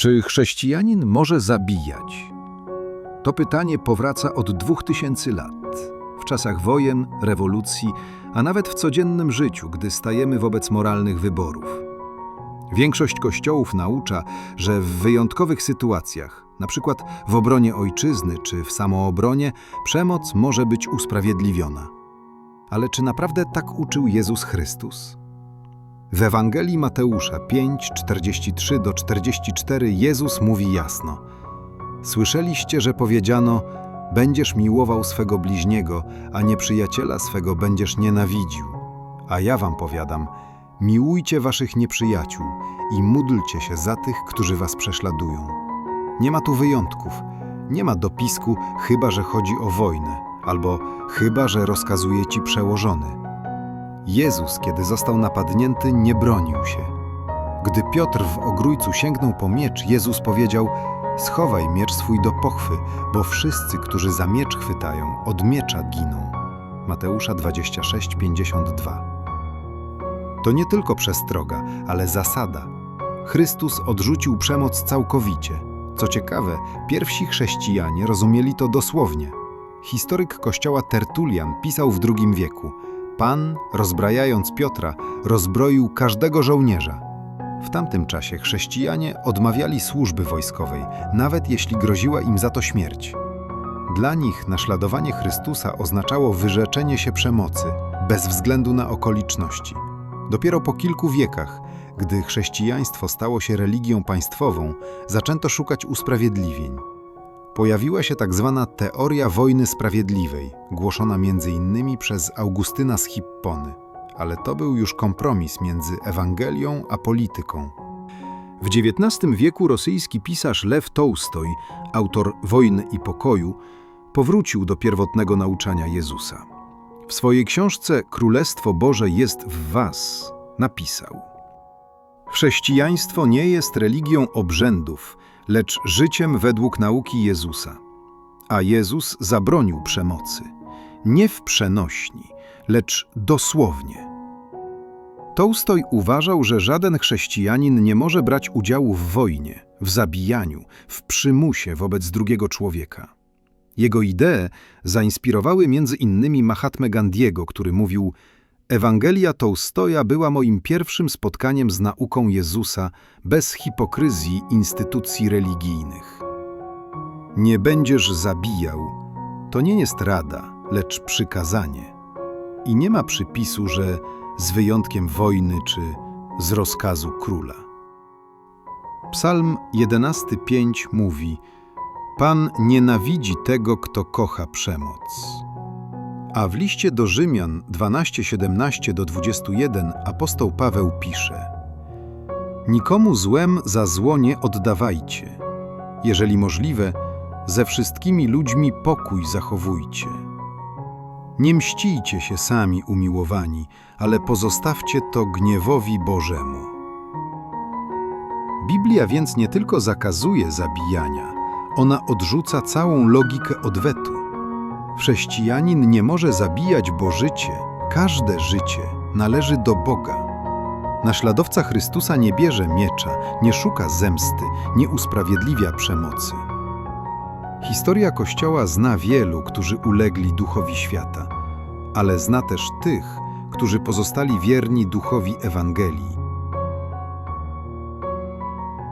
Czy chrześcijanin może zabijać? To pytanie powraca od dwóch tysięcy lat. W czasach wojen, rewolucji, a nawet w codziennym życiu, gdy stajemy wobec moralnych wyborów. Większość kościołów naucza, że w wyjątkowych sytuacjach, przykład w obronie ojczyzny czy w samoobronie, przemoc może być usprawiedliwiona. Ale czy naprawdę tak uczył Jezus Chrystus? W Ewangelii Mateusza 5, 43 do 44 Jezus mówi jasno: Słyszeliście, że powiedziano: Będziesz miłował swego bliźniego, a nieprzyjaciela swego będziesz nienawidził. A ja wam powiadam: miłujcie waszych nieprzyjaciół i módlcie się za tych, którzy was prześladują. Nie ma tu wyjątków. Nie ma dopisku, chyba że chodzi o wojnę, albo chyba że rozkazuje ci przełożony. Jezus, kiedy został napadnięty, nie bronił się. Gdy Piotr w ogrójcu sięgnął po miecz, Jezus powiedział: Schowaj miecz swój do pochwy, bo wszyscy, którzy za miecz chwytają, od miecza giną. Mateusza 26:52. To nie tylko przestroga, ale zasada. Chrystus odrzucił przemoc całkowicie. Co ciekawe, pierwsi chrześcijanie rozumieli to dosłownie. Historyk kościoła Tertulian pisał w II wieku: Pan, rozbrajając Piotra, rozbroił każdego żołnierza. W tamtym czasie chrześcijanie odmawiali służby wojskowej, nawet jeśli groziła im za to śmierć. Dla nich naśladowanie Chrystusa oznaczało wyrzeczenie się przemocy, bez względu na okoliczności. Dopiero po kilku wiekach, gdy chrześcijaństwo stało się religią państwową, zaczęto szukać usprawiedliwień. Pojawiła się tak zwana teoria wojny sprawiedliwej, głoszona m.in. przez Augustyna z Hippony, ale to był już kompromis między Ewangelią a polityką. W XIX wieku rosyjski pisarz Lew Tołstoj, autor Wojny i Pokoju, powrócił do pierwotnego nauczania Jezusa. W swojej książce Królestwo Boże jest w Was napisał: Chrześcijaństwo nie jest religią obrzędów, lecz życiem według nauki Jezusa. A Jezus zabronił przemocy, nie w przenośni, lecz dosłownie. Tołstoj uważał, że żaden chrześcijanin nie może brać udziału w wojnie, w zabijaniu, w przymusie wobec drugiego człowieka. Jego idee zainspirowały między innymi Mahatmę Gandiego, który mówił: Ewangelia Tołstoja była moim pierwszym spotkaniem z nauką Jezusa bez hipokryzji instytucji religijnych. Nie będziesz zabijał to nie jest rada, lecz przykazanie. I nie ma przypisu, że z wyjątkiem wojny czy z rozkazu króla. Psalm 11:5 mówi: Pan nienawidzi tego, kto kocha przemoc. A w liście do Rzymian 12:17 do 21 apostoł Paweł pisze: Nikomu złem za zło nie oddawajcie. Jeżeli możliwe, ze wszystkimi ludźmi pokój zachowujcie. Nie mścijcie się sami, umiłowani, ale pozostawcie to gniewowi Bożemu. Biblia więc nie tylko zakazuje zabijania, ona odrzuca całą logikę odwetu. Chrześcijanin nie może zabijać, bo życie, każde życie, należy do Boga. Naśladowca Chrystusa nie bierze miecza, nie szuka zemsty, nie usprawiedliwia przemocy. Historia Kościoła zna wielu, którzy ulegli duchowi świata, ale zna też tych, którzy pozostali wierni duchowi Ewangelii